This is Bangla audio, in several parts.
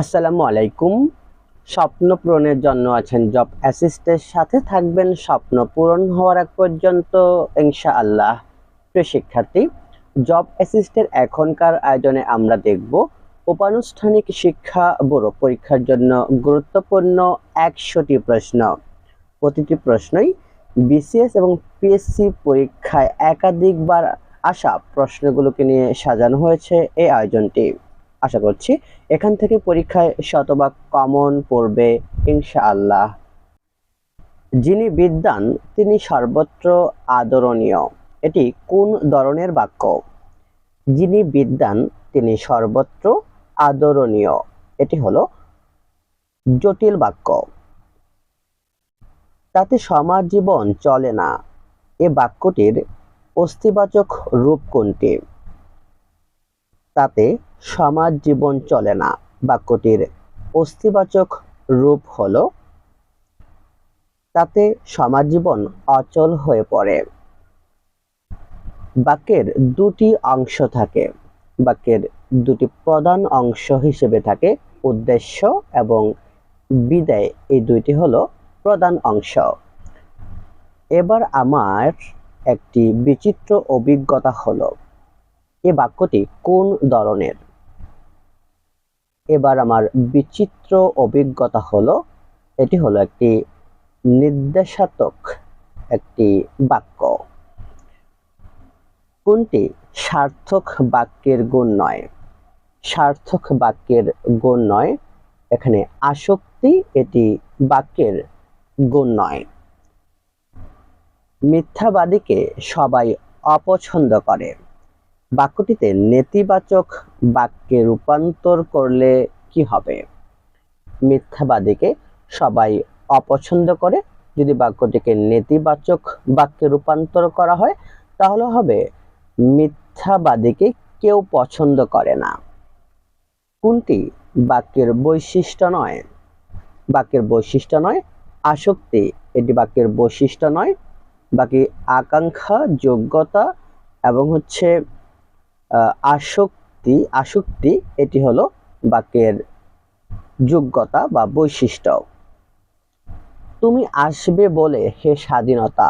আসসালামু আলাইকুম। স্বপ্ন পূরণের জন্য আছেন জব অ্যাসিস্টের সাথে থাকবেন স্বপ্ন পূরণ হওয়ার আগ পর্যন্ত, ইনশাআল্লাহ। প্রিয় শিক্ষার্থী জব অ্যাসিস্টের এখনকার আয়োজনে আমরা দেখব উপানুষ্ঠানিক শিক্ষা বড় পরীক্ষার জন্য গুরুত্বপূর্ণ একশোটি প্রশ্ন। প্রতিটি প্রশ্নই বিসিএস এবং পিএসসি পরীক্ষায় একাধিকবার আসা প্রশ্নগুলোকে নিয়ে সাজানো হয়েছে এই আয়োজনটি। আশা করছি এখান থেকে পরীক্ষায় শতভাগ কমন পড়বে ইনশাআল্লাহ। যিনি বিদ্যান তিনি সর্বত্র আদরণীয়। এটি কোন ধরনের বাক্য? যিনি বিদ্যান তিনি সর্বত্র আদরণীয়। এটি হলো জটিল বাক্য। তাতে সমাজ জীবন চলে না। এ বাক্যটির অস্তিবাচক রূপ কোনটি? তাতে সমাজ জীবন চলে না। বাক্যটির অস্তিবাচক রূপ হল, তাতে সমাজ জীবন অচল হয়ে পড়ে। বাক্যের দুটি অংশ থাকে। বাক্যের দুটি প্রধান অংশ হিসেবে থাকে উদ্দেশ্য এবং বিদায়। এই দুইটি হলো প্রধান অংশ। এবার আমার একটি বিচিত্র অভিজ্ঞতা হলো। এ বাক্যটি কোন ধরনের? এবার আমার বিচিত্র অভিজ্ঞতা হলো, এটি হলো একটি নির্দেশাত্মক একটি বাক্য। কোনটি সার্থক বাক্যের গুণ নয়? সার্থক বাক্যের গুণ নয়, এখানে আসক্তি এটি বাক্যের গুণ নয়। মিথ্যাবাদীকে সবাই অপছন্দ করে। বাক্যটিতে নেতিবাচক বাক্যে রূপান্তর করলে কি হবে? মিথ্যাবাদীকে সবাই অপছন্দ করে। যদি বাক্যটিকে নেতিবাচক বাক্যে রূপান্তর করা হয়, তাহলে হবে মিথ্যাবাদীকে কেউ পছন্দ করে না। কোনটি বাক্যের বৈশিষ্ট্য নয়? বাক্যের বৈশিষ্ট্য নয় আসক্তি, এটি বাক্যের বৈশিষ্ট্য নয়। বাকি আকাঙ্ক্ষা, যোগ্যতা এবং হচ্ছে আসক্তি আসক্তি, এটি হলো বাক্যের যোগ্যতা বা বৈশিষ্ট্য। তুমি আসবে বলে হে স্বাধীনতা,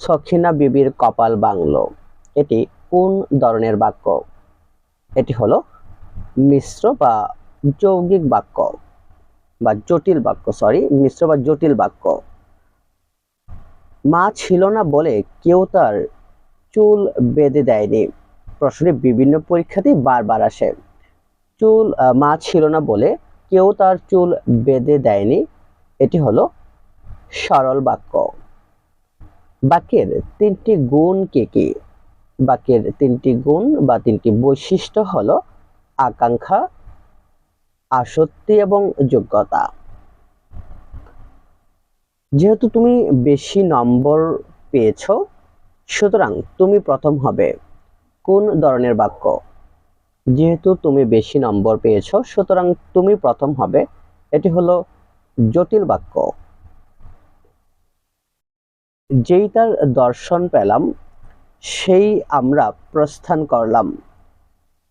সখিনা বিবির কপাল বাংলো। এটি কোন ধরনের বাক্য? এটি হলো মিশ্র বা যৌগিক বাক্য বা জটিল বাক্য সরি মিশ্র বা জটিল বাক্য। মা ছিল না বলে কেউ তার চুল বেঁধে দেয়নি। প্রশ্নে বিভিন্ন পরীক্ষাতেই বারবার আসে। চুল মা ছিল না বলে কেউ তার চুল বেঁধে দেয়নি। এটি হলো সরল বাক্য। বাক্যের তিনটি গুণ কে কি? বাক্যের তিনটি গুণ বা তিনটি বৈশিষ্ট্য হলো আকাঙ্ক্ষা, আসক্তি এবং যোগ্যতা। যেহেতু তুমি বেশি নম্বর পেয়েছ, সুতরাং তুমি প্রথম হবে। কোন ধরনের বাক্য? যেহেতু তুমি বেশি নম্বর পেয়েছ, সুতরাং তুমি প্রথম হবে। এটি হলো জটিল বাক্য। যেই তার দর্শন পেলাম, সেই আমরা প্রস্থান করলাম।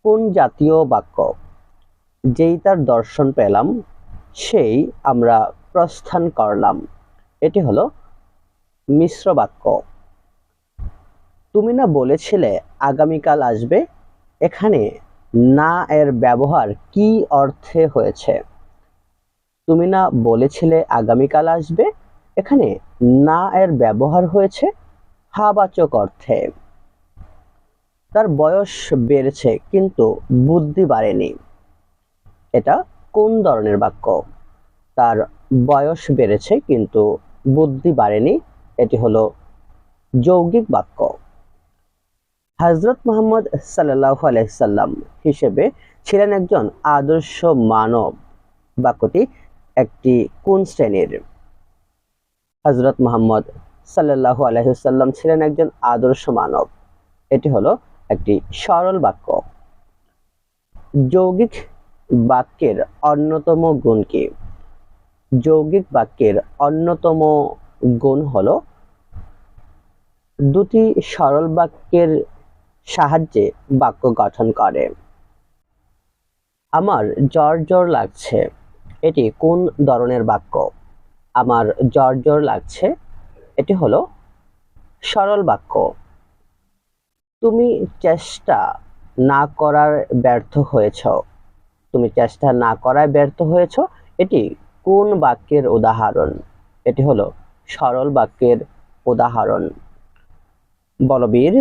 কোন জাতীয় বাক্য? যেই তার দর্শন পেলাম, সেই আমরা প্রস্থান করলাম। এটি হলো মিশ্র বাক্য। তুমি না বলেছিলে আগামীকাল আসবে। এখানে না এর ব্যবহার কি অর্থে হয়েছে? তুমি না বলেছিলে আগামীকাল আসবে। এখানে না এর ব্যবহার হয়েছে হাবাচক অর্থে। তার বয়স বেড়েছে কিন্তু বুদ্ধি বাড়েনি। এটা কোন ধরনের বাক্য? তার বয়স বেড়েছে কিন্তু বুদ্ধি বাড়েনি। এটি হলো যৌগিক বাক্য। হজরত মোহাম্মদ সাল্লাহ আলাইসাল্লাম হিসেবে ছিলেন একজন আদর্শ মানব। বাক্যটি একটি কোন শ্রেণির? হজরত মোহাম্মদ সাল্লাহ আলহিসাল্লাম ছিলেন একজন আদর্শ মানব। এটি হলো একটি সরল বাক্য। যৌগিক বাক্যের অন্যতম গুণ কি? যৌগিক বাক্যের অন্যতম গুণ হলো দুটি সরল বাক্যের সাহায্যে বাক্য গঠন করে। আমার জ্বর জ্বর লাগছে। এটি কোন ধরনের বাক্য? আমার জ্বর জ্বর লাগছে। এটি হলো সরল বাক্য। তুমি চেষ্টা না করার ব্যর্থ হয়েছ। তুমি চেষ্টা না করায় ব্যর্থ হয়েছ। এটি কোন বাক্যের উদাহরণ? এটি হলো সরল বাক্যের উদাহরণ। বলবীর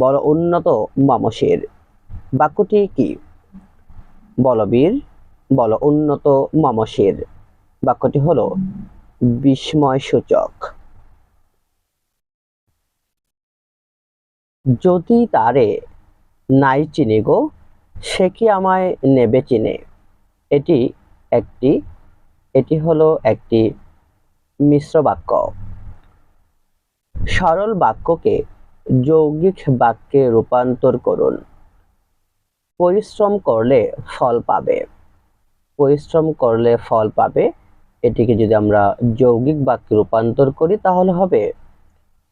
বল উন্নত মমশির বাক্যটি কি? বলবীর বল উন্নত মমশির বাক্যটি হলো, বিস্ময় সূচক। যদি তারে নাই চিনি গো, সে কি আমায় নেবে চিনে? এটি একটি, এটি হলো একটি মিশ্র বাক্য। সরল বাক্যকে যৌগিক বাক্যে রূপান্তর করুন। পরিশ্রম করলে ফল পাবে। পরিশ্রম করলে ফল পাবে। এটিকে যদি আমরা যৌগিক বাক্যে রূপান্তর করি, তাহলে হবে,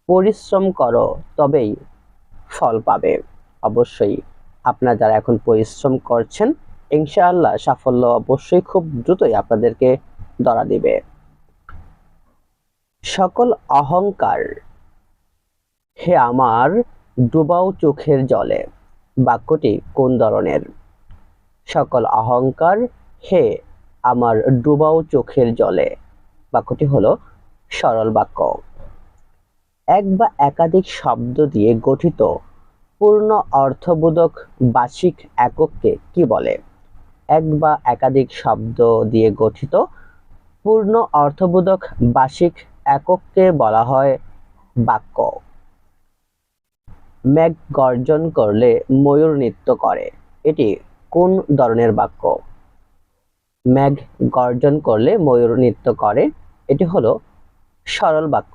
পরিশ্রম করো, তবেই ফল পাবে। অবশ্যই আপনারা যারা এখন পরিশ্রম করছেন, ইনশাআল্লাহ সাফল্য অবশ্যই খুব দ্রুতই আপনাদেরকে ধরা দিবে। সকল অহংকার হে আমার, ডুবাও চোখের জলে। বাক্যটি কোন ধরনের? সকল অহংকার, হে আমার, ডুবাও চোখের জলে। বাক্যটি হলো সরল বাক্য। এক বা একাধিক শব্দ দিয়ে গঠিত পূর্ণ অর্থবোধক বার্ষিক একককে কি বলে? এক বা একাধিক শব্দ দিয়ে গঠিত পূর্ণ অর্থবোধক বার্ষিক একককে বলা হয় বাক্য। মেঘ গর্জন করলে ময়ূর নৃত্য করে। এটি কোন ধরনের বাক্য? মেঘ গর্জন করলে ময়ূর নৃত্য করে, এটি হলো সরল বাক্য।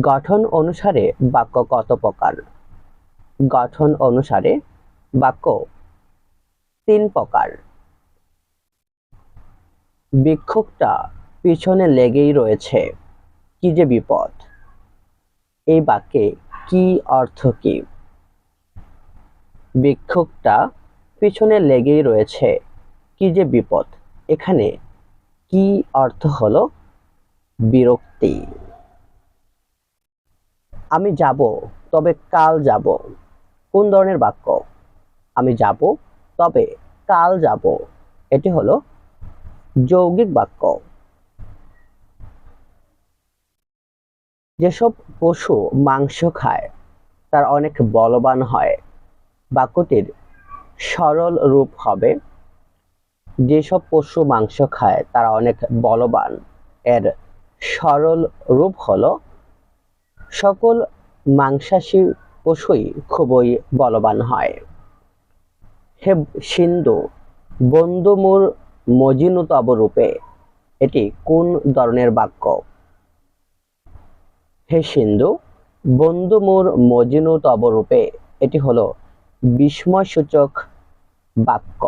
গঠন অনুসারে বাক্য কত প্রকার? গঠন অনুসারে বাক্য তিন প্রকার। বিক্ষোভটা পিছনে লেগেই রয়েছে। কি যে বিপদ। এই বাক্যে কি অর্থ কি? বিক্ষোভটা পিছনে লেগেই রয়েছে। কি যে বিপদ। এখানে কি অর্থ হলো? বিরক্তি। আমি যাব, তবে কাল যাব। কোন ধরনের বাক্য? আমি যাব, তবে কাল যাব। এটি হলো যৌগিক বাক্য। যেসব পশু মাংস খায়, তার অনেক বলবান হয়। বাক্যটির সরল রূপ হবে, যেসব পশু মাংস খায়, তারা অনেক বলবান। এর সরল রূপ হল, সকল মাংসাশী পশুই খুবই বলবান হয়। হে সিন্ধু বন্ধুমূর মজিনুতব রূপে, এটি কোন ধরনের বাক্য? হে সিন্ধু বন্ধুমূর মজিনুতব রূপে। এটি হলো বিস্ময়সূচক বাক্য।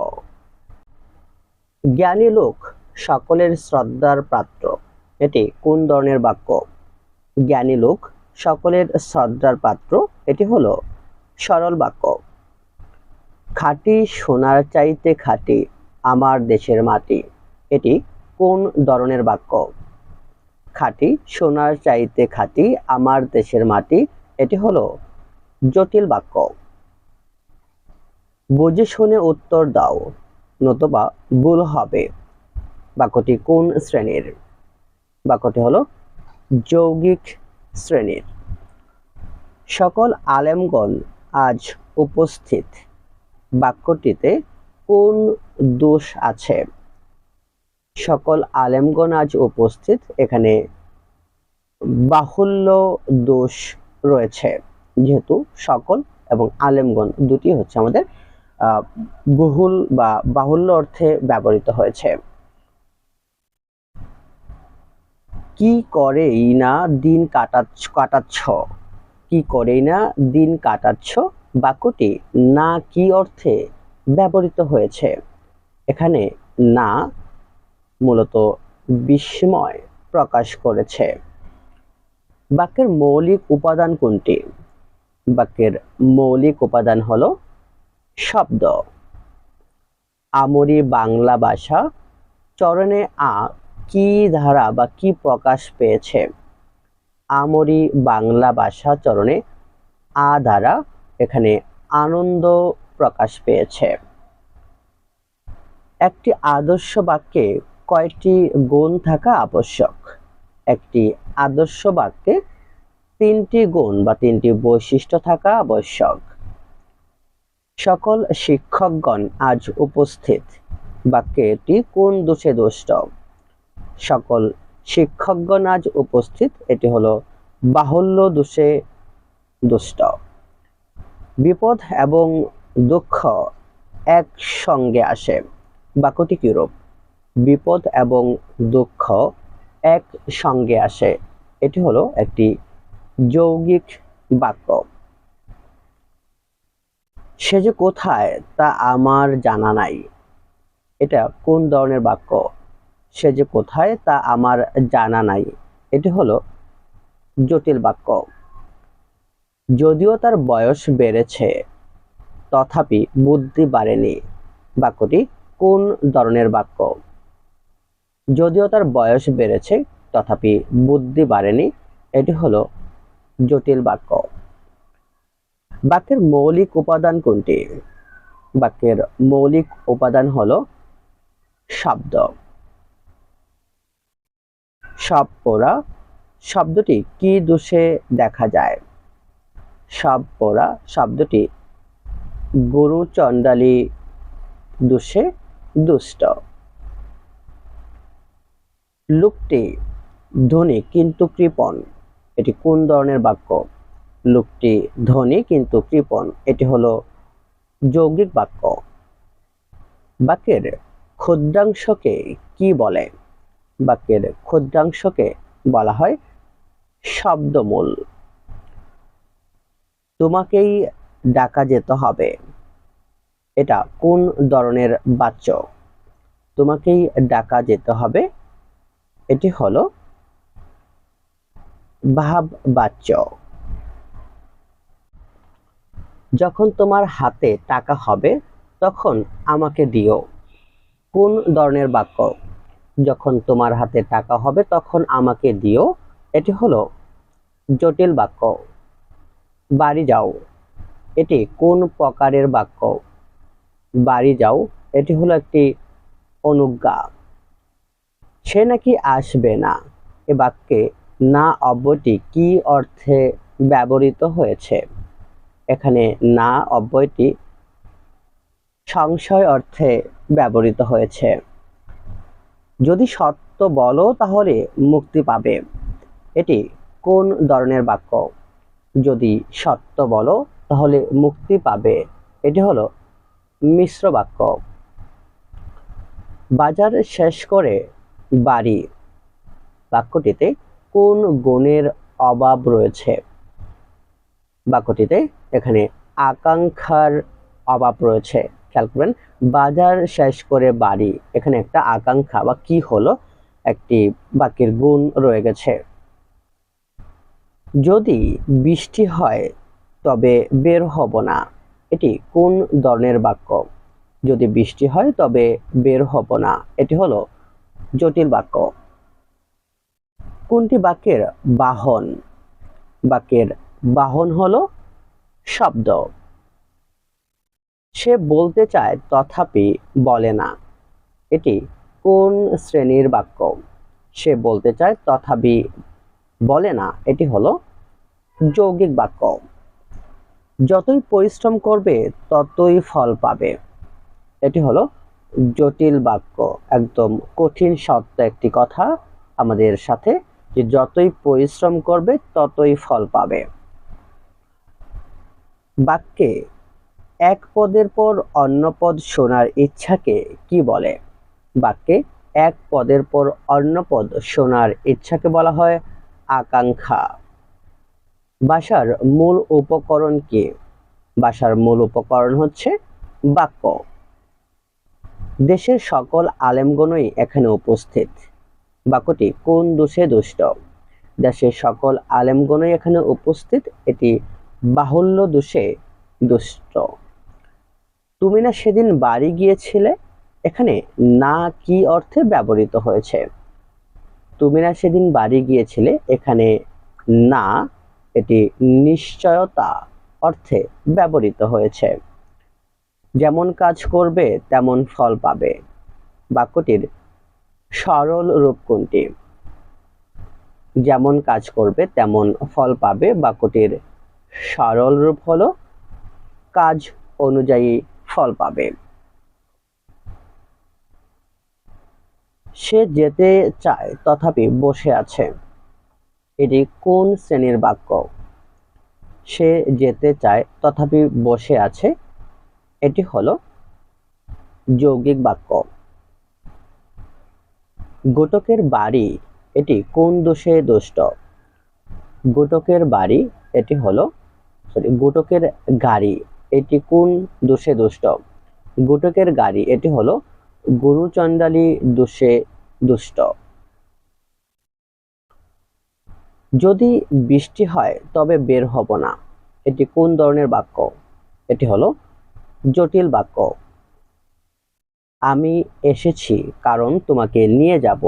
জ্ঞানী লোক সকলের শ্রদ্ধার পাত্র। এটি কোন ধরনের বাক্য? জ্ঞানী লোক সকলের শ্রদ্ধার পাত্র, এটি হলো সরল বাক্য। খাঁটি সোনার চাইতে খাঁটি আমার দেশের মাটি। এটি কোন ধরনের বাক্য? খাঁটি, সোনার চাইতে খাঁটি, আমার দেশের মাটি, এটি হলো জটিল বাক্য। বুঝে শুনে উত্তর দাও, নতুবা ভুল হবে। বাক্যটি কোন শ্রেণির? বাক্যটি হলো যৌগিক শ্রেণির। সকল আলেমগণ আজ উপস্থিত। বাক্যটিতে কোন দোষ আছে? সকল আলেমগণ আজ উপস্থিত। এখানে বাহুল্য দোষ রয়েছে, যেহেতু সকল এবং আলেমগণ দুটি হচ্ছে আমাদের বহুল বা বাহুল্য অর্থে ব্যবহৃত হয়েছে। কি করেই না দিন কাটাচ্ছ কাটাচ্ছ? কি করেই না দিন কাটাচ্ছ? বাক্যটি না কি অর্থে ব্যবহৃত হয়েছে? এখানে না মূলত বিস্ময় প্রকাশ করেছে। বাক্যের মৌলিক উপাদান কোনটি? বাক্যের মৌলিক উপাদান হলো শব্দ। আমরি বাংলা ভাষা চরণে আ কি ধারা বা কি প্রকাশ পেয়েছে? আমরি বাংলা ভাষা চরণে আ ধারা এখানে আনন্দ প্রকাশ পেয়েছে। একটি আদর্শ বাক্যে কয়টি গুণ থাকা আবশ্যক? একটি আদর্শ বাক্যে তিনটি গুণ বা তিনটি বৈশিষ্ট্য থাকা আবশ্যক। সকল শিক্ষকগণ আজ উপস্থিত। বাক্যে এটি কোন দোষে দুষ্ট? সকল শিক্ষকগণ আজ উপস্থিত, এটি হলো বাহুল্য দোষে দুষ্ট। বিপদ এবং দুঃখ একসঙ্গে আসে। বাক্যটি কিরূপ? বিপদ এবং দুঃখ এক সঙ্গে আসে। এটি হলো একটি যৌগিক বাক্য। সে যে কোথায় তা আমার জানা নাই। এটা কোন ধরনের বাক্য? সে যে কোথায় তা আমার জানা নাই। এটি হলো জটিল বাক্য। যদিও তার বয়স বেড়েছে, তথাপি বুদ্ধি বাড়েনি। বাক্যটি কোন ধরনের বাক্য? যদিও তার বয়স বেড়েছে, তথাপি বুদ্ধি বাড়েনি, এটি হলো জটিল বাক্য। বাক্যের মৌলিক উপাদান কোনটি? বাক্যের মৌলিক উপাদান হলো শব্দ। সব পড়া শব্দটি কি দোষে দেখা যায়? সব পড়া শব্দটি গরু চণ্ডালী দোষে দুষ্ট। লোকটি ধনী কিন্তু কৃপণ। এটি কোন ধরনের বাক্য? লোকটি ধনী কিন্তু কৃপণ, এটি হলো যৌগিক বাক্য। বাক্যের ক্ষুদ্রাংশকে কি বলে? বাক্যের ক্ষুদ্রাংশকে বলা হয় শব্দমূল। তোমাকেই ডাকা যেতে হবে। এটা কোন ধরনের বাচ্য? তোমাকেই ডাকা যেতে হবে এটি হলো ভাব বাচ্য যখন তোমার হাতে টাকা হবে, তখন আমাকে দিও। কোন ধরনের বাক্য? যখন তোমার হাতে টাকা হবে, তখন আমাকে দিও। এটি হলো জটিল বাক্য। বাড়ি যাও। এটি কোন প্রকারের বাক্য? বাড়ি যাও। এটি হলো একটি অনুজ্ঞা। সে নাকি আসবে না? এ বাক্যে না অব্যয়টি কি অর্থে ব্যবহৃত হয়েছে? এখানে না অব্যয়টি সংশয় অর্থে ব্যবহৃত হয়েছে। যদি সত্য বলো তাহলে মুক্তি পাবে। এটি কোন ধরনের বাক্য? যদি সত্য বলো তাহলে মুক্তি পাবে। এটি হলো মিশ্র বাক্য। বাজার শেষ করে বাড়ি। বাক্যটিতে কোন গুণের অভাব রয়েছে? বাক্যটিতে এখানে আকাঙ্ক্ষার অভাব রয়েছে। খেয়াল করবেন, বাজার শেষ করে বাড়ি। এখানে একটা আকাঙ্ক্ষা বা কি হলো? একটি বাক্যের গুণ রয়ে গেছে। যদি বৃষ্টি হয়, তবে বের হব না। এটি কোন ধরনের বাক্য? যদি বৃষ্টি হয়, তবে বের হব না। এটি হলো জটিল বাক্য। কোনটি বাক্যের বাহন? বাক্যের বাহন হলো শব্দ। সে বলতে চায়, তথাপি বলে না। এটি কোন শ্রেণির বাক্য? সে বলতে চায়, তথাপি বলে না। এটি হলো যৌগিক বাক্য। যতই পরিশ্রম করবে, ততই ফল পাবে। এটি হলো জটিল বাক্য, একদম কঠিন সত্য একটি কথা আমাদের সাথে যে যতই পরিশ্রম করবে ততই ফল পাবে। বাক্যে এক পদের পর অন্য পদ শোনার ইচ্ছাকে কি বলে? বাক্যে এক পদের পর অন্য পদ শোনার ইচ্ছাকে বলা হয় আকাঙ্ক্ষা। ভাষার মূল উপকরণ কি? ভাষার মূল উপকরণ হচ্ছে বাক্য। দেশের সকল আলেমগণই এখানে উপস্থিত। বাক্যটি, কোন দোষে দুষ্ট? দেশের সকল আলেমগণই এখানে উপস্থিত, এটি বাহুল্য দোষে দুষ্ট। তুমি না সেদিন বাড়ি গিয়েছিলে? এখানে না কি অর্থে ব্যবহৃত হয়েছে? তুমি না সেদিন বাড়ি গিয়েছিলে? এখানে না, এটি নিশ্চয়তা অর্থে ব্যবহৃত হয়েছে। যেমন কাজ করবে, তেমন ফল পাবে। বাক্যটির সরল রূপ কোনটি? যেমন কাজ করবে, তেমন ফল পাবে। বাক্যটির সরল রূপ হলো, কাজ অনুযায়ী ফল পাবে। সে যেতে চায় তথাপি বসে আছে। এটি কোন শ্রেণির বাক্য? সে যেতে চায় তথাপি বসে আছে এটি হলো যৌগিক বাক্য। গোটকের বাড়ি, এটি কোন দোষে দুষ্ট? গোটকের বাড়ি, এটি হলো সরি গোটকের গাড়ি, এটি কোন দোষে দুষ্ট? গোটকের গাড়ি, এটি হলো, গুরুচণ্ডালী দোষে দুষ্ট। যদি বৃষ্টি হয়, তবে বের হব না। এটি কোন ধরনের বাক্য? এটি হলো জটিল বাক্য। আমি এসেছি কারণ তোমাকে নিয়ে যাব।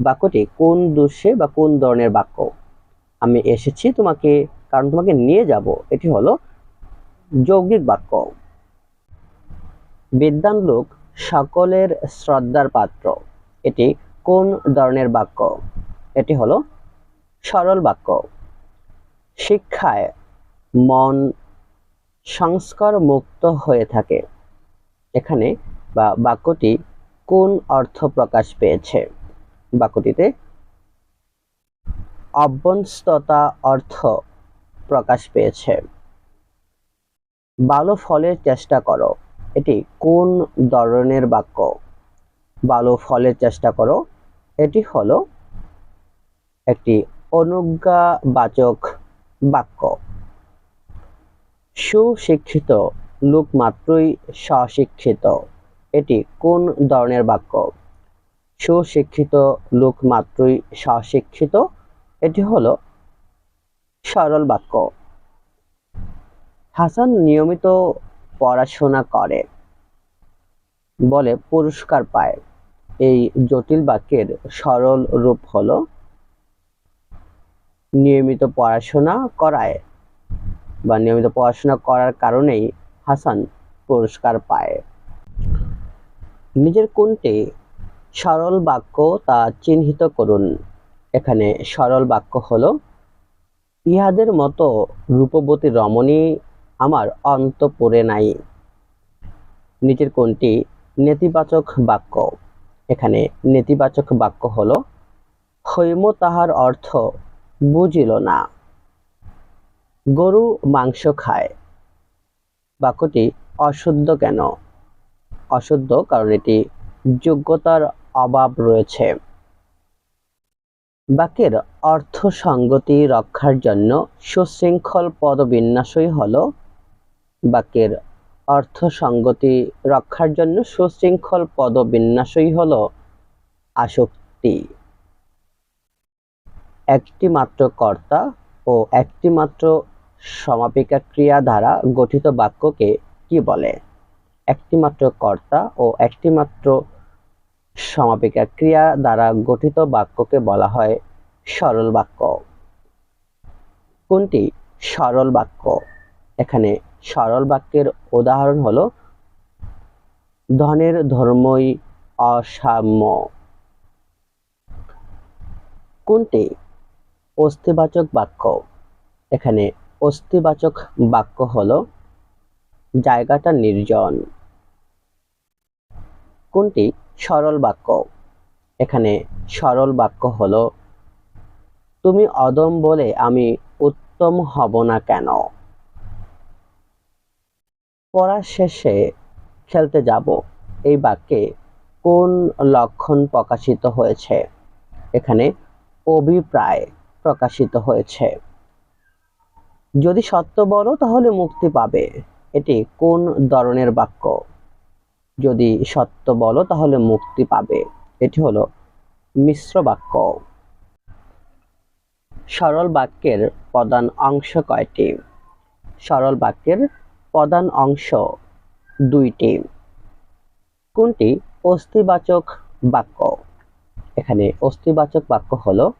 বাক্যটি কোন দোষে বা কোন ধরনের বাক্য? আমি এসেছি তোমাকে, কারণ তোমাকে নিয়ে যাব। এটি হলো যৌগিক বাক্য। বিদ্যান লোক সকলের শ্রদ্ধার পাত্র। এটি কোন ধরনের বাক্য? এটি হলো সরল বাক্য। শিক্ষায় মন সংস্কার মুক্ত হয়ে থাকে। এখানে বা বাক্যটি কোন অর্থ প্রকাশ পেয়েছে? বাক্যটিতে অভ্যস্ততা অর্থ প্রকাশ পেয়েছে। ভালো ফলের চেষ্টা করো। এটি কোন ধরনের বাক্য? ভালো ফলের চেষ্টা করো। এটি হলো একটি অনুজ্ঞাবাচক বাক্য। সুশিক্ষিত লোক মাত্রই স্বশিক্ষিত। এটি কোন ধরনের বাক্য? সুশিক্ষিত লোক মাত্রই স্বশিক্ষিত? এটি হলো সরল বাক্য। হাসান নিয়মিত পড়াশোনা করে, বলে পুরস্কার পায়। এই জটিল বাক্যের সরল রূপ হলো নিয়মিত পড়াশোনা করায় বা নিয়মিত পড়াশোনা করার কারণেই হাসান পুরস্কার পায়। নিজের কোনটি? সরল বাক্য তা চিহ্নিত করুন। এখানে সরল বাক্য হলো, ইহাদের মতো রূপবতী রমণী আমার অন্তপুরে নাই। নিচের কোনটি? নেতিবাচক বাক্য। এখানে নেতিবাচক বাক্য হলো, হৈম তাহার অর্থ বুঝিল না। গরু মাংস খায়। বাক্যটি অশুদ্ধ কেন? অশুদ্ধ কারণ এটি যোগ্যতার অভাব রয়েছে। বাক্যের অর্থ সঙ্গতি রক্ষার জন্য সুশৃঙ্খল পদবিন্যাসই হল বাক্যের অর্থ সঙ্গতি রক্ষার জন্য সুশৃঙ্খল পদবিন্যাসই হল আসক্তি। একটি মাত্র কর্তা ও একটি মাত্র সমাপিকা ক্রিয়া দ্বারা গঠিত বাক্যকে কি বলে? একটি মাত্র কর্তা ও একটি মাত্র সমাপিকা ক্রিয়া দ্বারা গঠিত বাক্যকে বলা হয় সরল বাক্য। কোনটি সরল বাক্য? এখানে সরল বাক্যের উদাহরণ হলো, ধনের ধর্মই অসাম্য। কোনটি অস্থিবাচক বাক্য। এখানে অস্থিবাচক বাক্য হলো জায়গাটা নির্জন। কোনটি? সরল বাক্য। এখানে সরল বাক্য হলো, তুমি অদম বলে আমি উত্তম হব না কেন? পড়া শেষে খেলতে যাব। এই বাক্যে কোন লক্ষণ প্রকাশিত হয়েছে? এখানে অভিপ্রায় প্রকাশিত হয়েছে। যদি সত্য বলো, তাহলে মুক্তি পাবে। এটি কোন ধরনের বাক্য? যদি সত্য বলো, তাহলে মুক্তি পাবে। এটি হলো মিশ্র বাক্য। সরল বাক্যের প্রধান অংশ কয়টি? সরল বাক্যের প্রধান অংশ দুইটি। কোনটি অস্থিবাচক বাক্য? এখানে অস্থিবাচক বাক্য হলো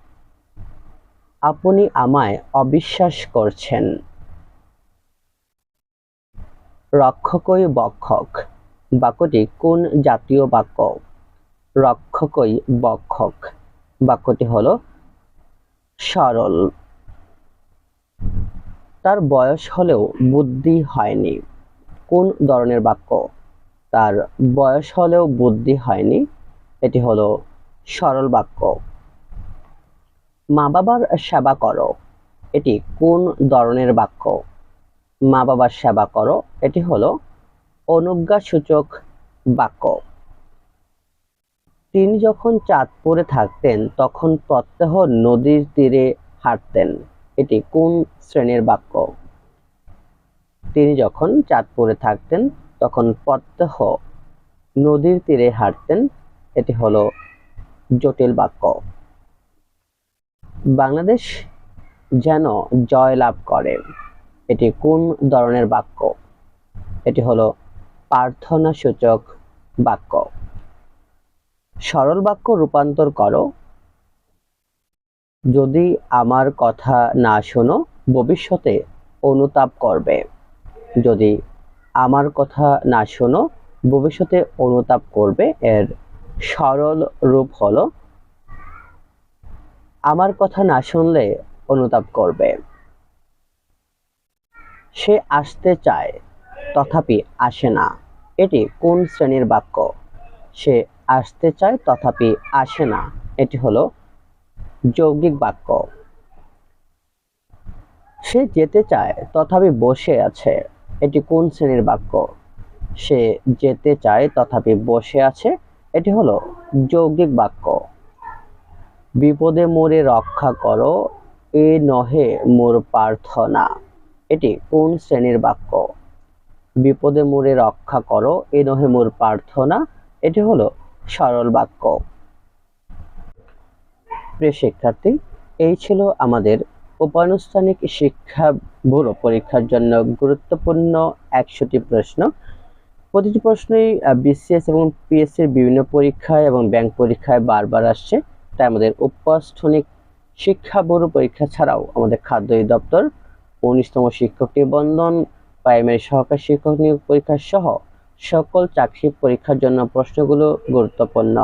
আপনি আমায় অবিশ্বাস করছেন। রক্ষকই বক্ষক। বাক্যটি কোন জাতীয় বাক্য? রক্ষকই বক্ষক। বাক্যটি হলো সরল। তার বয়স হলেও বুদ্ধি হয়নি। কোন ধরনের বাক্য? তার বয়স হলেও বুদ্ধি হয়নি। এটি হলো সরল বাক্য। মা বাবার সেবা করো। এটি কোন ধরনের বাক্য? মা বাবার সেবা করো, এটি হলো অনুজ্ঞাসূচক বাক্য। তিনি যখন চাঁদপুরে থাকতেন, তখন প্রত্যহ নদীর তীরে হাঁটতেন। এটি কোন শ্রেণির বাক্য? তিনি যখন চাঁদপুরে থাকতেন, তখন প্রত্যহ নদীর তীরে হাঁটতেন। এটি হলো জটিল বাক্য। বাংলাদেশ যেন জয় লাভ করে। এটি কোন ধরনের বাক্য? এটি হলো প্রার্থনা সূচক বাক্য। সরল বাক্য রূপান্তর করো। যদি আমার কথা না শোনো, ভবিষ্যতে অনুতাপ করবে। যদি আমার কথা না শোনো, ভবিষ্যতে অনুতাপ করবে। এর সরল রূপ হলো আমার কথা না শুনলে অনুতাপ করবে। সে আসতে চায়, তথাপি আসে না। এটি কোন শ্রেণির বাক্য? সে আসতে চায়, তথাপি আসে না। এটি হলো যৌগিক বাক্য। সে যেতে চায়, তথাপি বসে আছে। এটি কোন শ্রেণির বাক্য? সে যেতে চায়, তথাপি বসে আছে। এটি হলো যৌগিক বাক্য। বিপদে মোরে রক্ষা করো, এ নহে মোর প্রার্থনা। এটি কোন শ্রেণির বাক্য? বিপদে মোরে রক্ষা করো, এ নহে মোর প্রার্থনা। এটি হলো সরল বাক্য। প্রিয় শিক্ষার্থী, এই ছিল আমাদের উপানুষ্ঠানিক শিক্ষা ব্যুরো পরীক্ষার জন্য গুরুত্বপূর্ণ একশোটি প্রশ্ন। প্রতিটি প্রশ্নই বিসিএস এবং পিএসসির বিভিন্ন পরীক্ষায় এবং ব্যাংক পরীক্ষায় বারবার আসছে। তাই আমাদের উপানুষ্ঠানিক শিক্ষা বোর্ড পরীক্ষা ছাড়াও আমাদের খাদ্য দপ্তর উনিশতম শিক্ষক নিবন্ধন প্রাইমারি সহকারী শিক্ষক নিয়োগ পরীক্ষা সহ সকল চাকরি পরীক্ষার জন্য প্রশ্নগুলো গুরুত্বপূর্ণ।